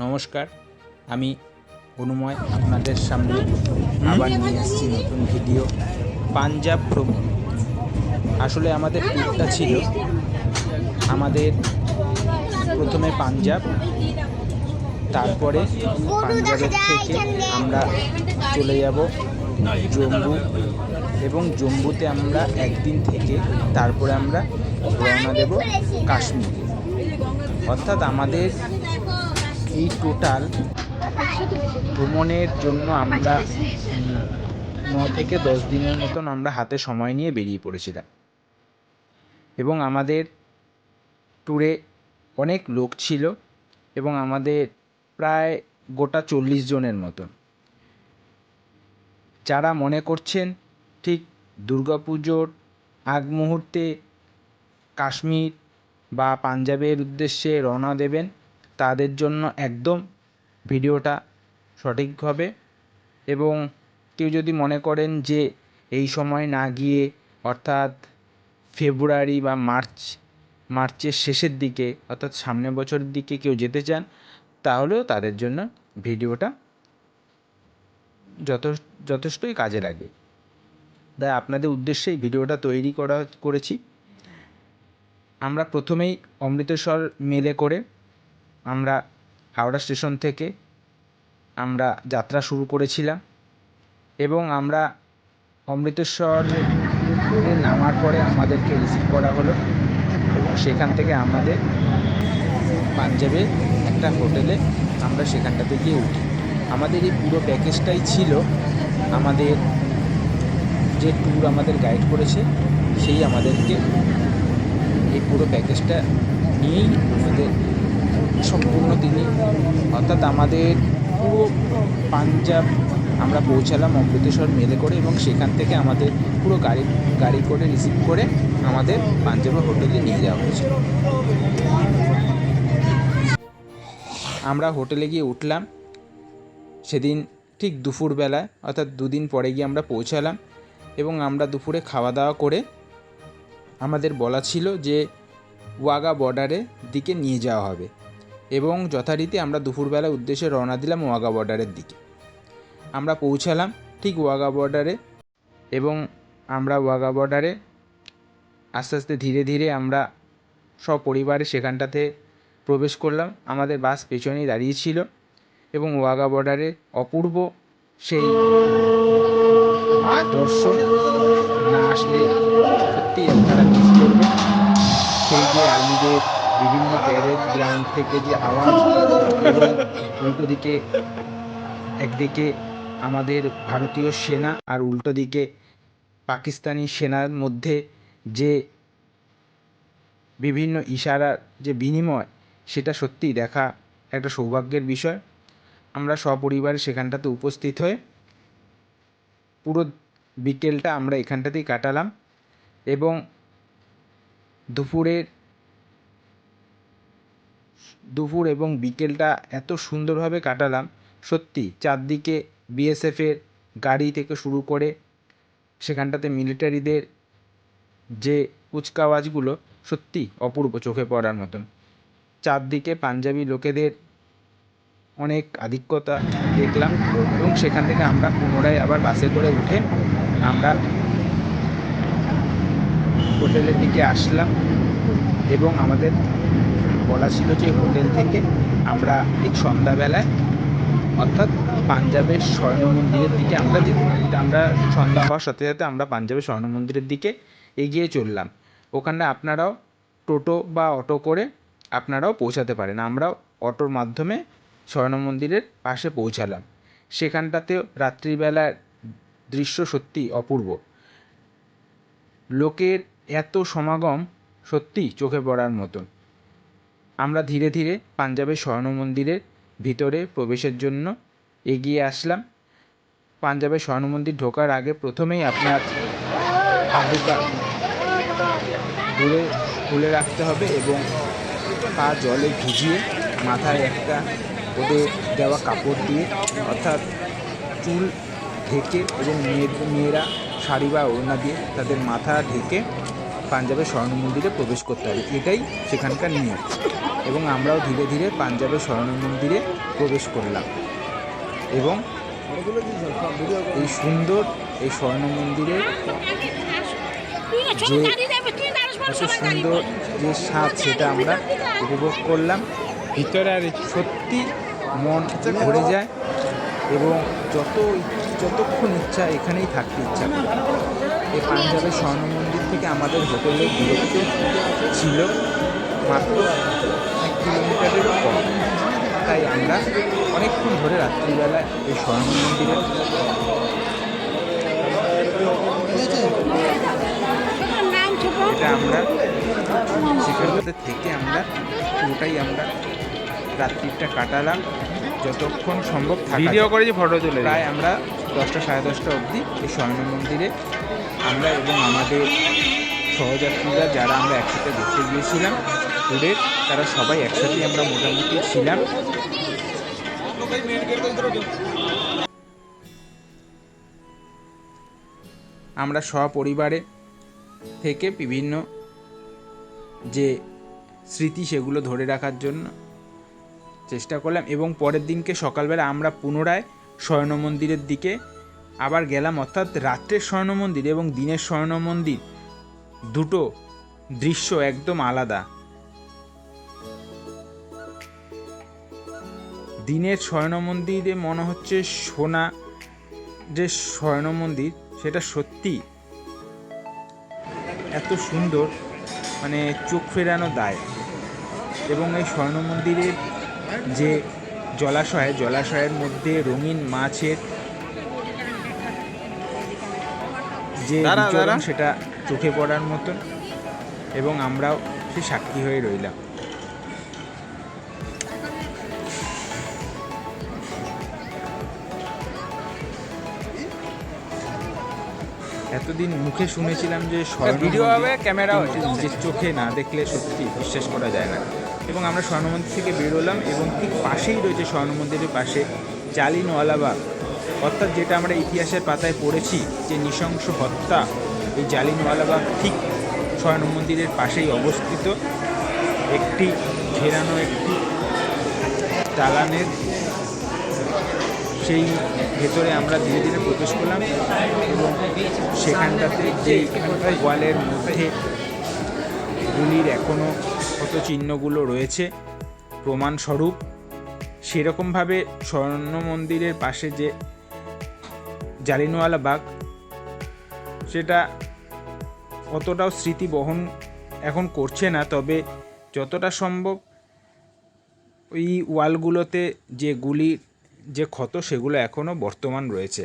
নমস্কার, আমি অনুময় আপনাদের সামনে আবার নিয়ে এসেছি নতুন ভিডিও পাঞ্জাব ভ্রমণ। আসলে আমাদের ট্যুরটা ছিল আমাদের প্রথমে পাঞ্জাব, তারপরে পাঞ্জাবের থেকে আমরা চলে যাব জম্মু এবং জম্মুতে আমরা একদিন থেকে তারপরে আমরা রওনা দেব কাশ্মীর। অর্থাৎ আমাদের এই টোটাল ভ্রমণের জন্য আমরা ন থেকে দশ দিনের মতন আমরা হাতে সময় নিয়ে বেরিয়ে পড়েছিলাম। এবং আমাদের ট্যুরে অনেক লোক ছিল এবং আমাদের প্রায় গোটা চল্লিশ জনের মতন। যারা মনে করছেন ঠিক দুর্গা পুজোর আগ মুহূর্তে কাশ্মীর বা পাঞ্জাবের উদ্দেশ্যে রওনা দেবেন তাদের জন্য একদম ভিডিওটা সঠিক হবে। এবং কেউ যদি মনে করেন যে এই সময় না গিয়ে অর্থাৎ ফেব্রুয়ারি বা মার্চ, মার্চের শেষের দিকে অর্থাৎ সামনের বছরের দিকে কেউ যেতে চান, তাহলেও তাদের জন্য ভিডিওটা যথেষ্ট যথেষ্টই কাজে লাগে। তাই আপনাদের উদ্দেশ্যে এই ভিডিওটা তৈরি করা, করেছি। আমরা প্রথমেই অমৃতসর মেলে করে আমরা হাওড়া স্টেশন থেকে আমরা যাত্রা শুরু করেছিলাম এবং আমরা অমৃতসরে নামার পরে আমাদেরকে রিসিভ করা হলো এবং সেখান থেকে আমাদের পাঞ্জাবে একটা হোটেলে আমরা সেখানটাতে গিয়ে উঠি। আমাদের এই পুরো প্যাকেজটাই ছিল আমাদের যে ট্যুর আমাদের গাইড করেছে, সেই আমাদেরকে এই পুরো প্যাকেজটা নিয়েই আমাদের সম্পূর্ণ তিনি অর্থাৎ আমাদের পুরো পাঞ্জাব আমরা পৌঁছালাম অমৃতসর মেলে করে এবং সেখান থেকে আমাদের পুরো গাড়ি গাড়ি করে রিসিভ করে আমাদের পাঞ্জাবের হোটেলে নিয়ে যাওয়া হয়েছিল। আমরা হোটেলে গিয়ে উঠলাম। সেদিন ঠিক দুপুরবেলায়, অর্থাৎ দুদিন পরে গিয়ে আমরা পৌঁছালাম এবং আমরা দুপুরে খাওয়া দাওয়া করে আমাদের বলা ছিল যে ওয়াগা বর্ডারের দিকে নিয়ে যাওয়া হবে। এবং যথারীতি আমরা দুপুরবেলা উদ্দেশ্যে রওনা দিলাম ওয়াগা বর্ডারের দিকে। আমরা পৌঁছালাম ঠিক ওয়াগা বর্ডারে এবং আমরা ওয়াগা বর্ডারে আস্তে আস্তে ধীরে ধীরে আমরা সপরিবারে সেখানটাতে প্রবেশ করলাম। আমাদের বাস পেছনেই দাঁড়িয়েছিল এবং ওয়াগা বর্ডারে অপূর্ব সেই দর্শন না আসলে সত্যি মিস সেই যে আর্মিদের বিভিন্ন প্যারেড গ্রাউন্ড থেকে যে আওয়াজ উল্টো দিকে একদিকে আমাদের ভারতীয় সেনা আর উল্টো দিকে পাকিস্তানি সেনার মধ্যে যে বিভিন্ন ইশারার যে বিনিময়, সেটা সত্যিই দেখা একটা সৌভাগ্যের বিষয়। আমরা সপরিবারে সেখানটাতে উপস্থিত হয়ে পুরো বিকেলটা আমরা এখানটাতেই কাটালাম এবং দুপুরের দুপুর এবং বিকেলটা এত সুন্দরভাবে কাটালাম। সত্যি, চারদিকে বিএসএফের গাড়ি থেকে শুরু করে সেখানটাতে মিলিটারিদের যে কুচকাওয়াজগুলো, সত্যি অপূর্ব চোখে পড়ার মতন। চারদিকে পাঞ্জাবি লোকেদের অনেক আধিক্যতা দেখলাম এবং সেখান থেকে আমরা পুনরায় আবার বাসে করে উঠে আমরা হোটেলের দিকে আসলাম এবং আমাদের বলা ছিল যে হোটেল থেকে আমরা ঠিক সন্ধ্যাবেলায়, অর্থাৎ পাঞ্জাবের স্বর্ণ মন্দিরের দিকে আমরা যেতে আমরা সন্ধ্যা হওয়ার সাথে সাথে আমরা পাঞ্জাবের স্বর্ণ মন্দিরের দিকে এগিয়ে চললাম। ওখানে আপনারাও টোটো বা অটো করে আপনারাও পৌঁছাতে পারেন। আমরাও অটোর মাধ্যমে স্বর্ণ মন্দিরের পাশে পৌঁছালাম। সেখানটাতে রাত্রিবেলার দৃশ্য সত্যি অপূর্ব। লোকের এত সমাগম সত্যি চোখে পড়ার মতন। আমরা ধীরে ধীরে পাঞ্জাবের স্বর্ণ মন্দিরের ভিতরে প্রবেশের জন্য এগিয়ে আসলাম। পাঞ্জাবের স্বর্ণ মন্দির ঢোকার আগে প্রথমেই আপনার হাঁটুটা দূরে খুলে রাখতে হবে এবং পা জলে ভিজিয়ে মাথায় একটা ওদের দেওয়া কাপড় দিয়ে, অর্থাৎ চুল ঢেকে এবং মেয়ে মেয়েরা শাড়ি বা ওড়না দিয়ে তাদের মাথা ঢেকে পাঞ্জাবের স্বর্ণ মন্দিরে প্রবেশ করতে হবে। এটাই সেখানকার নিয়ম। এবং আমরাও ধীরে ধীরে পাঞ্জাবের স্বর্ণ মন্দিরে প্রবেশ করলাম। এবং এই সুন্দর এই স্বর্ণ মন্দিরে যে সুন্দর যে স্বাদ সেটা আমরা উপভোগ করলাম। ভিতরে আর সত্যি মন ভরে যায় এবং যত, যতক্ষণ ইচ্ছা এখানেই থাকতে ইচ্ছা এই পাঞ্জাবের স্বর্ণ মন্দির থেকে আমাদের হোটেলের দূরত্ব ছিল মাত্র এক কিলোমিটারেরও কম। তাই আমরা অনেকক্ষণ ধরে রাত্রিবেলা এই স্বর্ণ মন্দিরে এটা আমরা সেখানটাতে থেকে আমরা পুরোটাই আমরা রাত্রিটা কাটালাম। যতক্ষণ সম্ভব ভিডিও করে যে ফটো তুলে প্রায় আমরা দশটা সাড়ে দশটা অবধি এই স্বর্ণ মন্দিরে আমরা এবং আমাদের সহযাত্রীরা যারা আমরা একসাথে দেখতে গিয়েছিলাম ট্যুরের তারা সবাই একসাথেই আমরা মোটামুটি ছিলাম। আমরা সপরিবারে থেকে বিভিন্ন যে স্মৃতি সেগুলো ধরে রাখার জন্য চেষ্টা করলাম এবং পরের দিনকে সকালবেলা আমরা পুনরায় স্বর্ণ মন্দিরের দিকে আবার গেলাম অর্থাৎ রাত্রের স্বর্ণ মন্দির এবং দিনের স্বর্ণ মন্দির দুটো দৃশ্য একদম আলাদা। দিনের স্বর্ণ মন্দিরে মনে হচ্ছে সোনা যে স্বর্ণ মন্দির সেটা সত্যি। এত সুন্দর মানে চোখ ফেরানো দায়। এবং এই স্বর্ণ মন্দিরের যে জলাশয়, জলাশয়ের মধ্যে রঙিন মাছের যে বিচরণ সেটা চোখে পড়ার মতন এবং আমরাও সে সাক্ষী হয়ে রইলাম। এতদিন মুখে শুনেছিলাম যে ভিডিও হবে, ক্যামেরা নিজের চোখে না দেখলে সত্যি বিশ্বাস করা যায় না। এবং আমরা স্বর্ণ মন্দির থেকে বেরোলাম এবং ঠিক পাশেই রয়েছে স্বর্ণ মন্দিরের পাশে জালিনওয়ালাবাগ অর্থাৎ যেটা আমরা ইতিহাসের পাতায় পড়েছি, যে নৃশংস হত্যা এই জালিনওয়ালাবাগ ঠিক স্বর্ণ মন্দিরের পাশেই অবস্থিত। একটি ঘেরানো একটি দালানের সেই ভেতরে আমরা ধীরে ধীরে প্রবেশ করলাম এবং সেখানটাতে যে ওয়ালের মধ্যে গুলির এখনও কত চিহ্নগুলো রয়েছে, প্রমাণস্বরূপ সেরকমভাবে স্বর্ণ মন্দিরের পাশে যে জালিনওয়ালা বাঘ সেটা অতটাও স্মৃতি বহন এখন করছে না, তবে যতটা সম্ভব ওই ওয়ালগুলোতে যে গুলির যে ক্ষত, সেগুলো এখনও বর্তমান রয়েছে।